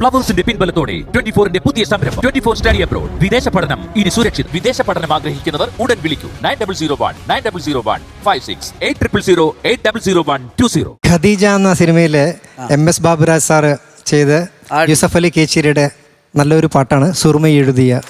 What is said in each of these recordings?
പ്ലവേഴ്സിന്റെ പിൻബലത്തോടെ twenty ഫോറിന്റെ പുതിയ സംരംഭം. Twenty four study abroad. വിദേശ പഠനം. ഇനി സുരക്ഷിത്. വിദേശ പഠനം ആഗ്രഹിക്കുന്നവർ ഉടൻ വിളിക്കൂ. Nine double zero one nine double zero one five six eight triple zero eight double zero one two zero. Khadija എന്ന സിനിമയിൽ എം എസ് ബാബുരാജ് സാറ് ചെയ്ത് യൂസഫ് അലി കേച്ചേരിയുടെ നല്ലൊരു പാട്ടാണ് സുറുമ എഴുതിയ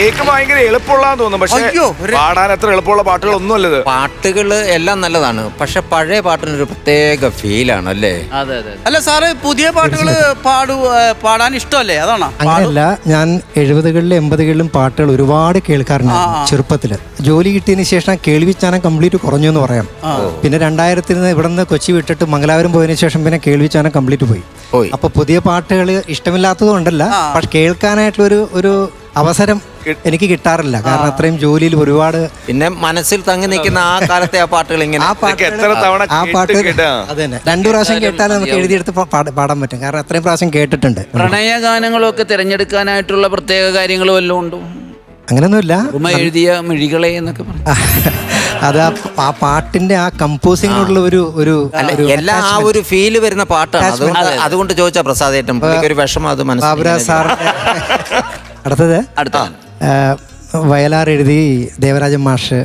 കേക്ക് ഭയങ്കര എളുപ്പമുള്ളതാന്ന് തോന്നുന്നു. പക്ഷേ ഒരു- പാടാൻ അത്ര എളുപ്പമുള്ള പാട്ടുകളൊന്നും അല്ലത് പാട്ടുകൾ എല്ലാം നല്ലതാണ്. പക്ഷെ പഴയ പാട്ടിനൊരു പ്രത്യേക ഫീലാണ് അല്ലേ? അതെ അതെ അല്ല സാറ് പുതിയ പാട്ടുകൾ പാടു ഏ, പാടാൻ ഇഷ്ടമല്ലേ? അതാണോ? അങ്ങനെയല്ല ഞാൻ എഴുപതുകളിലും എൺപതുകളിലും പാട്ടുകൾ ഒരുപാട് കേൾക്കാറുണ്ട് ചെറുപ്പത്തിൽ ജോലി കിട്ടിയതിന് ശേഷം കേൾവിച്ചാനം കംപ്ലീറ്റ് കുറഞ്ഞു എന്ന് പറയാം. പിന്നെ രണ്ടായിരത്തിൽ നിന്ന് ഇവിടെ നിന്ന് കൊച്ചി വിട്ടിട്ട് മംഗലാപുരം പോയതിനു ശേഷം പിന്നെ കേൾവിച്ചാനം കംപ്ലീറ്റ് പോയി. പോയി. അപ്പൊ പുതിയ പാട്ടുകൾ ഇഷ്ടമില്ലാത്തത് കൊണ്ടല്ല പക്ഷെ കേൾക്കാനായിട്ടുള്ള ഒരു ഒരു അവസരം എനിക്ക് കിട്ടാറില്ല. കാരണം അത്രയും ജോലിയിൽ ഒരുപാട് പിന്നെ മനസ്സിൽ തങ്ങി നിൽക്കുന്ന ആ കാലത്തെ ആ പാട്ടുകൾ ഇങ്ങനെ. ആ പാട്ട് എത്ര തവണ ആ പാട്ട് രണ്ടു പ്രാവശ്യം കേട്ടാൽ നമുക്ക് എഴുതിയെടുത്ത് പാട- പാടാൻ പറ്റും. കാരണം അത്രയും പ്രാവശ്യം കേട്ടിട്ടുണ്ട്. പ്രണയ ഗാനങ്ങളൊക്കെ തിരഞ്ഞെടുക്കാനായിട്ടുള്ള പ്രത്യേക കാര്യങ്ങൾ വല്ലതും ഉണ്ടോ? അങ്ങനെയൊന്നുമില്ല. ഉമ എഴുതിയ മിഴികളെ എന്നൊക്കെ പറഞ്ഞു അത് ആ ആ പാട്ടിന്റെ ആ കമ്പോസിംഗിനുള്ള ഒരു ഒരു എല്ലാ ഒരു എല്ലാം ആ ഒരു ഫീൽ വരുന്ന പാട്ടാണ്. അതുകൊണ്ട് അതുകൊണ്ട് ചോദിച്ചാ പ്രസാദേട്ടൻ പുള്ളിക്ക് ഒരു വിഷമം അത് ബാബുരാജ് മനസ്സിലായി സാറിന്റെ അടുത്തത്? അടുത്ത വയലാർ എഴുതി ദേവരാജൻ മാഷ്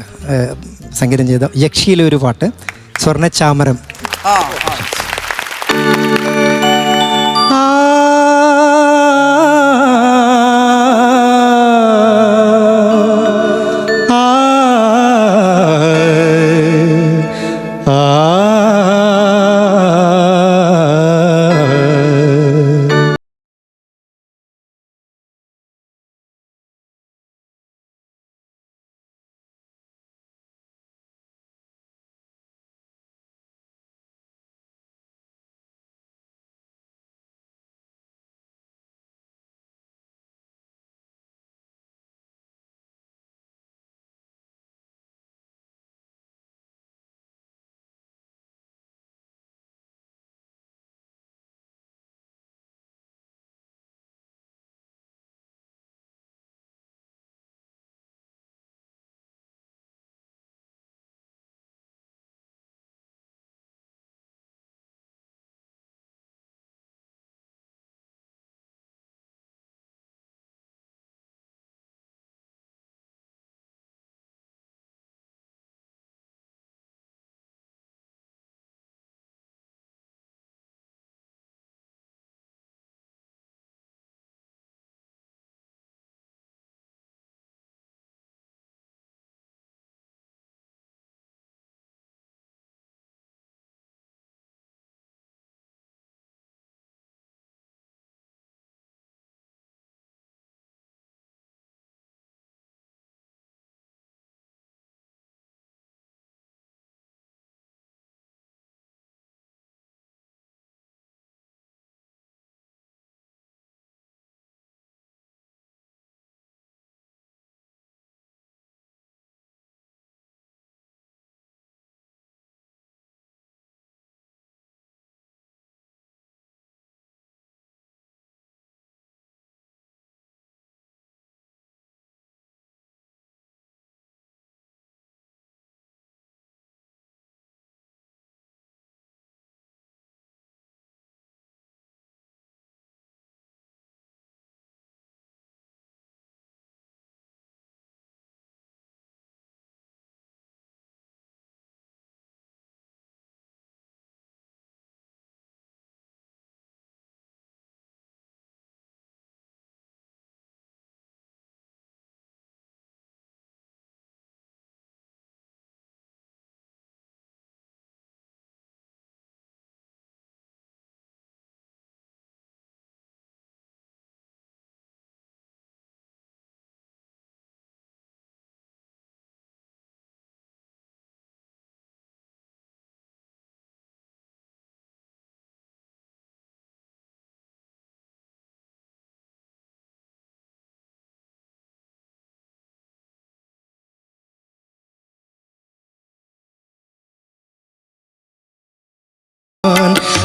സംഗീതം ചെയ്ത യക്ഷിയിലെ ഒരു പാട്ട് സ്വർണ ചാമരം ആ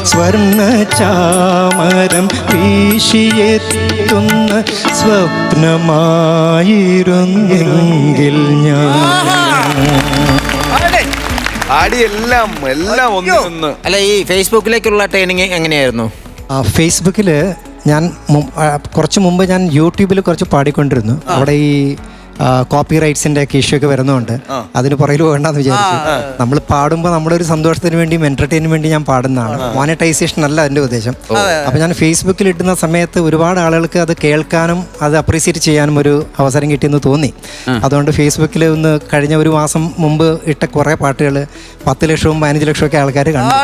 സ്വർണ ചാമരം വീശിയെത്തുന്ന സ്വപ്നമായിരുന്നെങ്കിൽ ഞാൻ. ആടെ. ആടി എല്ലാം എല്ലാം ഒന്ന് അല്ല ഈ ഫേസ്ബുക്കിലേക്കുള്ള ട്രെയിനിങ് എങ്ങനെയായിരുന്നു? ആ, ഫേസ്ബുക്കിൽ ഞാൻ മു- ആ, കുറച്ച് മുമ്പ് ഞാൻ യൂട്യൂബിൽ കുറച്ച് പാടിക്കൊണ്ടിരുന്നു. അവിടെ ഈ കോപ്പി റൈറ്റ്സിന്റെ ഒക്കെ ഇഷ്യൂ ഒക്കെ വരുന്നതുകൊണ്ട് അതിന് പുറകിൽ വേണ്ടെന്ന് വിചാരിച്ചു. നമ്മൾ പാടുമ്പോൾ നമ്മുടെ ഒരു സന്തോഷത്തിന് വേണ്ടിയും എന്റർടൈനിന് വേണ്ടി ഞാൻ പാടുന്നതാണ്. മോണിറ്റൈസേഷൻ അല്ല അതിന്റെ ഉദ്ദേശം. അപ്പൊ ഞാൻ ഫേസ്ബുക്കിൽ ഇട്ടുന്ന സമയത്ത് ഒരുപാട് ആളുകൾക്ക് അത് കേൾക്കാനും അത് അപ്രീസിയേറ്റ് ചെയ്യാനും ഒരു അവസരം കിട്ടിയെന്ന് തോന്നി. അതുകൊണ്ട് ഫേസ്ബുക്കിൽ ഒന്ന് കഴിഞ്ഞ ഒരു മാസം മുമ്പ് ഇട്ട കുറേ പാട്ടുകൾ പത്ത് ലക്ഷവും പതിനഞ്ച് ലക്ഷവും ഒക്കെ ആൾക്കാർ കണ്ടു.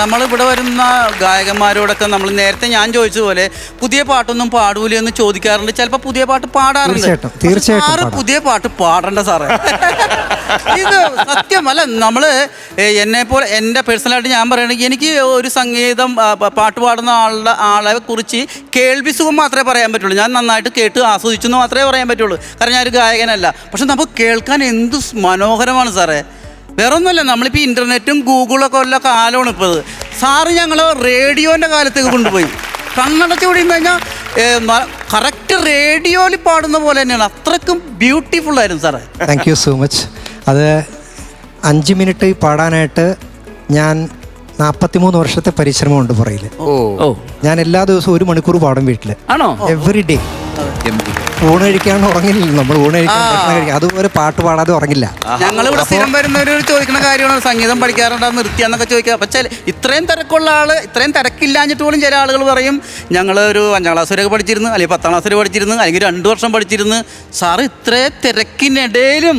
നമ്മൾ ഇവിടെ വരുന്ന ഗായകന്മാരോടൊക്കെ നമ്മൾ നേരത്തെ ഞാൻ ചോദിച്ചതുപോലെ പുതിയ പാട്ടൊന്നും പാടൂല എന്ന് ചോദിക്കാറുണ്ട്. ചിലപ്പോൾ പുതിയ പാട്ട് പാടാറുണ്ട്. തീർച്ചയായിട്ടും, സാറ് പുതിയ പാട്ട് പാടണ്ട സാറേ. ഇത് സത്യം അല്ല നമ്മൾ എന്നെ പോലെ എന്റെ പേഴ്സണലായിട്ട് ഞാൻ പറയുകയാണെങ്കിൽ എനിക്ക് ഒരു സംഗീതം പാട്ട് പാടുന്ന ആളുടെ ആളെ കുറിച്ച് കേൾവി സുഖം മാത്രമേ പറയാൻ പറ്റുള്ളൂ. ഞാൻ നന്നായിട്ട് കേട്ട് ആസ്വദിച്ചു എന്ന് മാത്രമേ പറയാൻ പറ്റുള്ളൂ. കാരണം ഞാനൊരു ഗായകനല്ല. പക്ഷെ നമുക്ക് കേൾക്കാൻ എന്ത് മനോഹരമാണ് സാറേ. വേറെ ഒന്നുമല്ല നമ്മളിപ്പോൾ ഇന്റർനെറ്റും ഗൂഗിളൊക്കെ ഉള്ള കാലമാണ് ഇപ്പോൾ ഇത്. സാറ് ഞങ്ങൾ റേഡിയോന്റെ കാലത്തേക്ക് കൊണ്ടുപോയി. കണ്ണടച്ച് കൂടി കഴിഞ്ഞാൽ കറക്റ്റ് റേഡിയോയിൽ പാടുന്ന പോലെ തന്നെയാണ്. അത്രക്കും ബ്യൂട്ടിഫുൾ ആയിരുന്നു സാറേ താങ്ക് യു സോ മച്ച് അത് അഞ്ച് മിനിറ്റ് പാടാനായിട്ട് ഞാൻ നാൽപ്പത്തിമൂന്ന് വർഷത്തെ പരിശ്രമമുണ്ട് പുറയിൽ ഓ. ഓ ഞാൻ എല്ലാ ദിവസവും ഒരു മണിക്കൂർ പാടും വീട്ടിൽ ആണോ? എവറി ഡേ ഊണ് കഴിക്കാണ്ട് ഉറങ്ങില്ല നമ്മൾ ഊണഴിക്കാൻ ഭക്ഷണം അതുപോലെ പാട്ട് പാടാതെ ഉറങ്ങില്ല. ഞങ്ങളിവിടെ സ്ഥിരം വരുന്നവരോട് ചോദിക്കുന്ന കാര്യമാണ്. സംഗീതം പഠിക്കാറുണ്ടോ? നിർത്തിയാന്നൊക്കെ ചോദിക്കുക. പക്ഷേ ഇത്രയും തിരക്കുള്ള ആൾ ഇത്രയും തിരക്കില്ലാഞ്ഞിട്ട് പോലും ചില ആളുകൾ പറയും ഞങ്ങൾ ഒരു അഞ്ചാം ക്ലാസ് വരെയൊക്കെ പഠിച്ചിരുന്നു അല്ലെങ്കിൽ പത്താം ക്ലാസ് വരെ പഠിച്ചിരുന്നു അല്ലെങ്കിൽ രണ്ട് വർഷം പഠിച്ചിരുന്നു. സാറ് ഇത്ര തിരക്കിനിടയിലും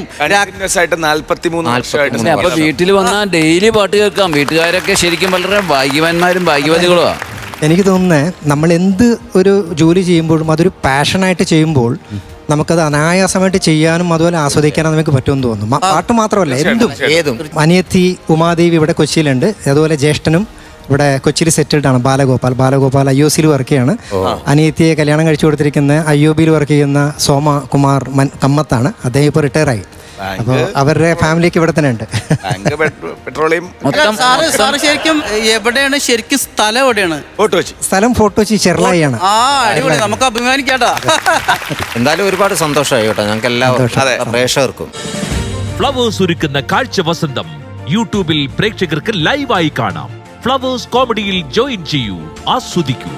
അപ്പൊ വീട്ടിൽ വന്നാൽ ഡെയിലി പാട്ട് കേൾക്കാം. വീട്ടുകാരൊക്കെ ശരിക്കും വളരെ ഭാഗ്യവാന്മാരും ഭാഗ്യവതികളുമാ എനിക്ക് തോന്നുന്നത് നമ്മൾ എന്ത് ഒരു ജോലി ചെയ്യുമ്പോഴും അതൊരു പാഷനായിട്ട് ചെയ്യുമ്പോൾ നമുക്കത് അനായാസമായിട്ട് ചെയ്യാനും അതുപോലെ ആസ്വദിക്കാനും നമുക്ക് പറ്റുമെന്ന് തോന്നുന്നു. പാട്ട് മാത്രമല്ല എന്തും. ഏതും. അനിയത്തി ഉമാദേവി ഇവിടെ കൊച്ചിയിലുണ്ട്. അതുപോലെ ജ്യേഷ്ഠനും ഇവിടെ കൊച്ചിയിൽ സെറ്റിൽഡ് ആണ് ബാലഗോപാൽ. ബാലഗോപാൽ ഐ ഒ സിയിൽ വർക്ക് ചെയ്യാണ്. അനിയത്തിയെ കല്യാണം കഴിച്ചു കൊടുത്തിരിക്കുന്ന ഐ ഒ ബിയിൽ വർക്ക് ചെയ്യുന്ന സോമ കുമാർ മൻ കമ്മത്താണ്. അദ്ദേഹം ഇപ്പോൾ റിട്ടയർ ആയി അപ്പോൾ അവരുടെ ഫാമിലിക്ക് ഇവിടെ തന്നെ ഉണ്ട്. ബാങ്ക് പെട്രോ- പെട്രോളിയം മൊത്തം സാറ് സാറ് ശരിക്കും എവിടെയാണ് ശരിക്കും സ്ഥലം എവിടെയാണ്? ഓട്ടോ വെച്ച്. സ്ഥലം ഫോട്ടോ വെച്ച് ചെറുളായിയാണ് ആ അടിപൊളി. നമുക്ക് അഭിമാനിക്കാട്ടാ എന്തായാലും ഒരുപാട് സന്തോഷമായി കേട്ടോ. ഞങ്ങൾക്ക് എല്ലാവർക്കും പ്രേക്ഷകർക്കും. ഫ്ലവേഴ്സ് ഒരുക്കുന്ന കാഴ്ച വസന്തം. യൂട്യൂബിൽ പ്രേക്ഷകർക്ക് ലൈവായി കാണാം. ഫ്ലവേഴ്സ് കോമഡിയിൽ ജോയിൻ ചെയ്യൂ. ആസ്വദിക്കൂ.